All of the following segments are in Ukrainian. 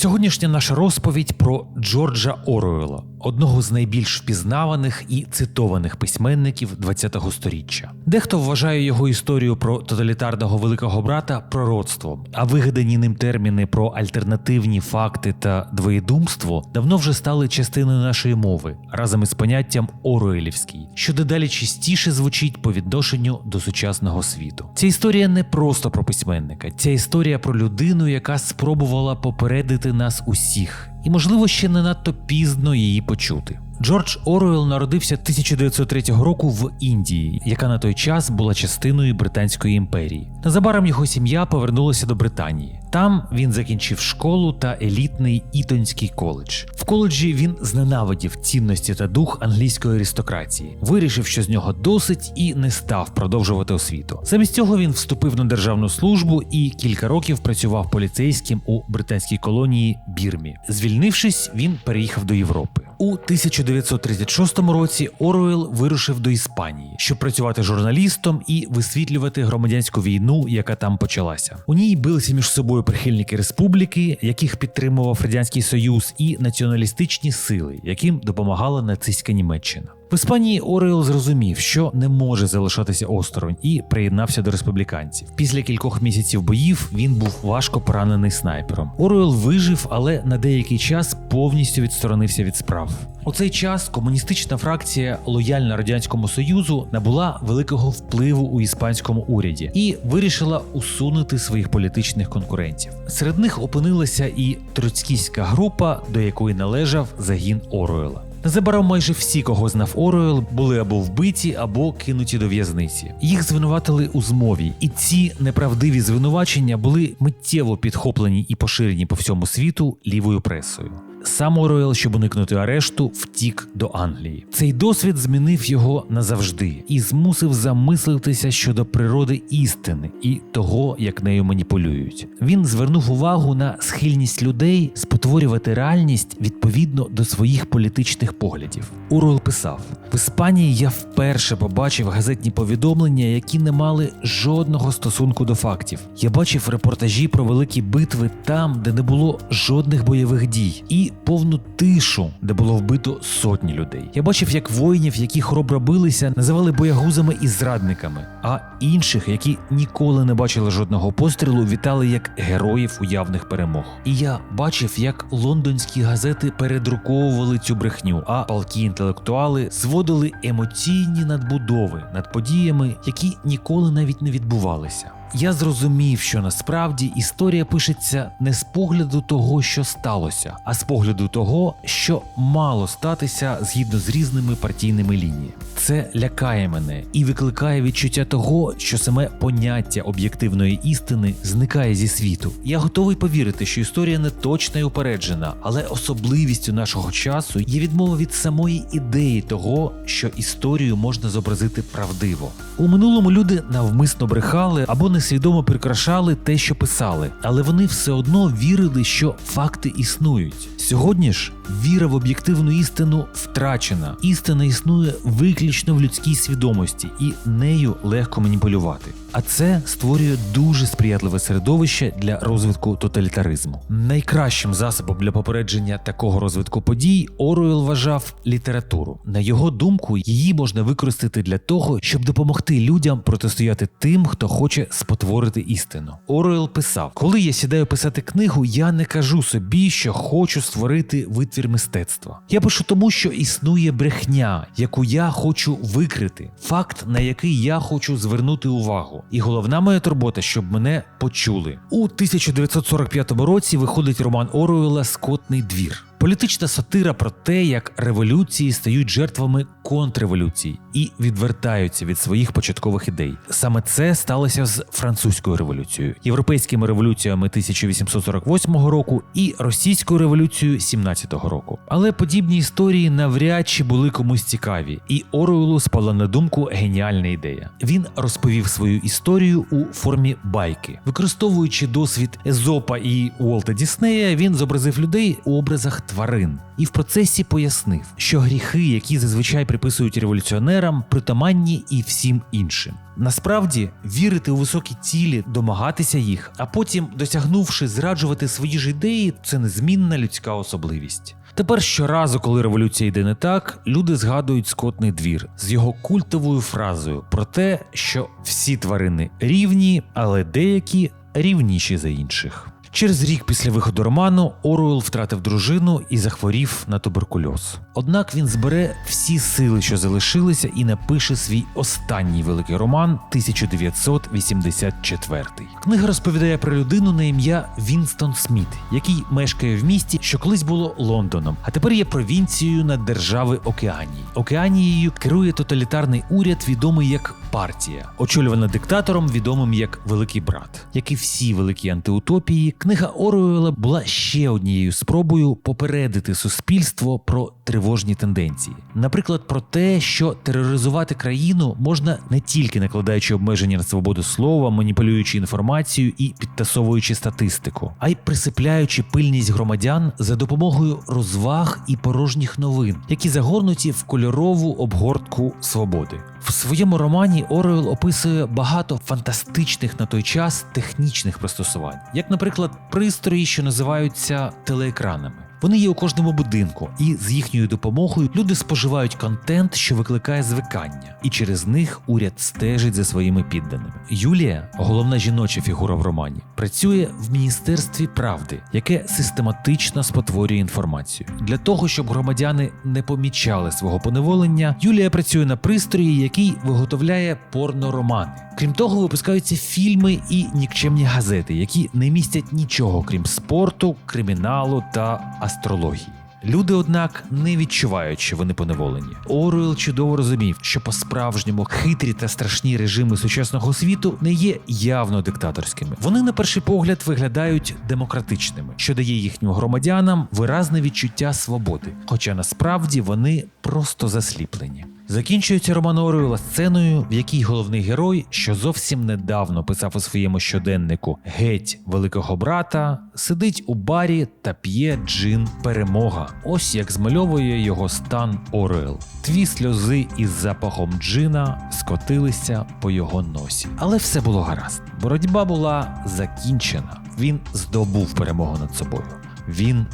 Сьогоднішня наша розповідь про Джорджа Оруелла, одного з найбільш впізнаваних і цитованих письменників ХХ століття. Дехто вважає його історію про тоталітарного великого брата пророцтвом, а вигадані ним терміни про альтернативні факти та двоєдумство давно вже стали частиною нашої мови разом із поняттям Оруелівський, що дедалі частіше звучить по відношенню до сучасного світу. Ця історія не просто про письменника, ця історія про людину, яка спробувала попередити нас усіх, і, можливо, ще не надто пізно її почути. Джордж Оруел народився 1903 року в Індії, яка на той час була частиною Британської імперії. Незабаром його сім'я повернулася до Британії. Там він закінчив школу та елітний Ітонський коледж. Коледжі він зненавидів цінності та дух англійської аристократії, вирішив, що з нього досить, і не став продовжувати освіту. Замість цього він вступив на державну службу і кілька років працював поліцейським у британській колонії Бірмі. Звільнившись, він переїхав до Європи. У 1936 році Оруел вирушив до Іспанії, щоб працювати журналістом і висвітлювати громадянську війну, яка там почалася. У ній билися між собою прихильники республіки, яких підтримував радянський союз, і націоналістичні сили, яким допомагала нацистська Німеччина. В Іспанії Орел зрозумів, що не може залишатися осторонь, і приєднався до республіканців. Після кількох місяців боїв він був важко поранений снайпером. Оруел вижив, але на деякий час повністю відсторонився від справ. У цей час комуністична фракція, лояльна радянському союзу, набула великого впливу у іспанському уряді і вирішила усунути своїх політичних конкурентів. Серед них опинилася і троцькійська група, до якої належав загін Оруела. Незабаром майже всі, кого знав Оруел, були або вбиті, або кинуті до в'язниці. Їх звинуватили у змові, і ці неправдиві звинувачення були миттєво підхоплені і поширені по всьому світу лівою пресою. Сам Оруел, щоб уникнути арешту, втік до Англії. Цей досвід змінив його назавжди і змусив замислитися щодо природи істини і того, як нею маніпулюють. Він звернув увагу на схильність людей спотворювати реальність відповідно до своїх політичних поглядів. Оруел писав: в Іспанії я вперше побачив газетні повідомлення, які не мали жодного стосунку до фактів. Я бачив репортажі про великі битви там, де не було жодних бойових дій, і повну тишу, де було вбито сотні людей. Я бачив, як воїнів, які хоробро билися, називали боягузами і зрадниками, а інших, які ніколи не бачили жодного пострілу, вітали як героїв уявних перемог. І я бачив, як лондонські газети передруковували цю брехню, а палкі інтелектуали зводили емоційні надбудови над подіями, які ніколи навіть не відбувалися. Я зрозумів, що насправді історія пишеться не з погляду того, що сталося, а з погляду того, що мало статися згідно з різними партійними лініями. Це лякає мене і викликає відчуття того, що саме поняття об'єктивної істини зникає зі світу. Я готовий повірити, що історія не точна і упереджена, але особливістю нашого часу є відмова від самої ідеї того, що історію можна зобразити правдиво. У минулому люди навмисно брехали або не несвідомо прикрашали те, що писали, але вони все одно вірили, що факти існують. Сьогодні ж віра в об'єктивну істину втрачена. Істина існує виключно в людській свідомості, і нею легко маніпулювати. А це створює дуже сприятливе середовище для розвитку тоталітаризму. Найкращим засобом для попередження такого розвитку подій Оруел вважав літературу. На його думку, її можна використати для того, щоб допомогти людям протистояти тим, хто хоче спотворити істину. Оруел писав: Коли я сідаю писати книгу, я не кажу собі, що хочу створити витвір мистецтва. Я пишу тому, що існує брехня, яку я хочу викрити, факт, на який я хочу звернути увагу. І головна моя турбота, щоб мене почули. У 1945 році виходить роман Оруела Скотний двір. Політична сатира про те, як революції стають жертвами контрреволюцій і відвертаються від своїх початкових ідей. Саме це сталося з французькою революцією, європейськими революціями 1848 року і російською революцією 17-го року. Але подібні історії навряд чи були комусь цікаві, і Оруелу спала на думку геніальна ідея. Він розповів свою історію у формі байки, використовуючи досвід Езопа і Уолта Діснея, він зобразив людей у образах тварин, і в процесі пояснив, що гріхи, які зазвичай приписують революціонерам, притаманні і всім іншим. Насправді вірити у високі цілі, домагатися їх, а потім, досягнувши зраджувати свої ж ідеї, це незмінна людська особливість. Тепер щоразу, коли революція йде не так, люди згадують скотний двір з його культовою фразою про те, що всі тварини рівні, але деякі рівніші за інших. Через рік після виходу роману Оруел втратив дружину і захворів на туберкульоз. Однак він збере всі сили, що залишилися, і напише свій останній великий роман 1984. Книга розповідає про людину на ім'я Вінстон Сміт, який мешкає в місті, що колись було Лондоном, а тепер є провінцією над держави Океанії. Океанією керує тоталітарний уряд, відомий як партія, очолювана диктатором, відомим як Великий Брат. Як і всі великі антиутопії, книга Оруела була ще однією спробою попередити суспільство про тривожні тенденції. Наприклад, про те, що тероризувати країну можна не тільки накладаючи обмеження на свободу слова, маніпулюючи інформацією і підтасовуючи статистику, а й присипляючи пильність громадян за допомогою розваг і порожніх новин, які загорнуті в кольорову обгортку свободи. В своєму романі Оруел описує багато фантастичних на той час технічних пристосувань, як, наприклад, пристрої, що називаються телеекранами. Вони є у кожному будинку, і з їхньою допомогою люди споживають контент, що викликає звикання, і через них уряд стежить за своїми підданими. Юлія, головна жіноча фігура в романі, працює в міністерстві правди, яке систематично спотворює інформацію. Для того щоб громадяни не помічали свого поневолення, Юлія працює на пристрої, який виготовляє порноромани. Крім того, випускаються фільми і нікчемні газети, які не містять нічого крім спорту, криміналу та астрології. Люди, однак, не відчувають, що вони поневолені. Оруел чудово розумів, що по-справжньому хитрі та страшні режими сучасного світу не є явно диктаторськими. Вони на перший погляд виглядають демократичними, що дає їхнім громадянам виразне відчуття свободи, хоча насправді вони просто засліплені. Закінчується роман Оруела сценою, в якій головний герой, що зовсім недавно писав у своєму щоденнику геть великого брата, сидить у барі та п'є джин перемога. Ось як змальовує його стан Оруел. Тві сльози із запахом джина скотилися по його носі. Але все було гаразд. Боротьба була закінчена. Він здобув перемогу над собою. Він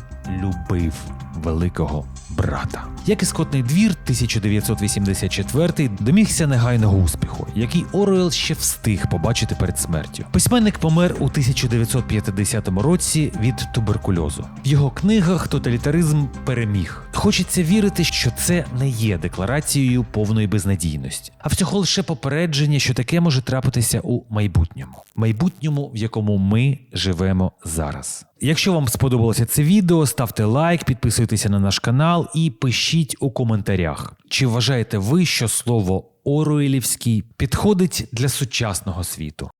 любив великого брата. Як і скотний двір 1984 домігся негайного успіху, який Оруел ще встиг побачити перед смертю. Письменник помер у 1950 році від туберкульозу. В його книгах тоталітаризм переміг. Хочеться вірити, що це не є декларацією повної безнадійності, а всього лише попередження, що таке може трапитися у майбутньому, майбутньому, в якому ми живемо зараз. Якщо вам сподобалося це відео, ставте лайк, підписуйтеся на наш канал і пишіть у коментарях, чи вважаєте ви, що слово Оруелівський підходить для сучасного світу.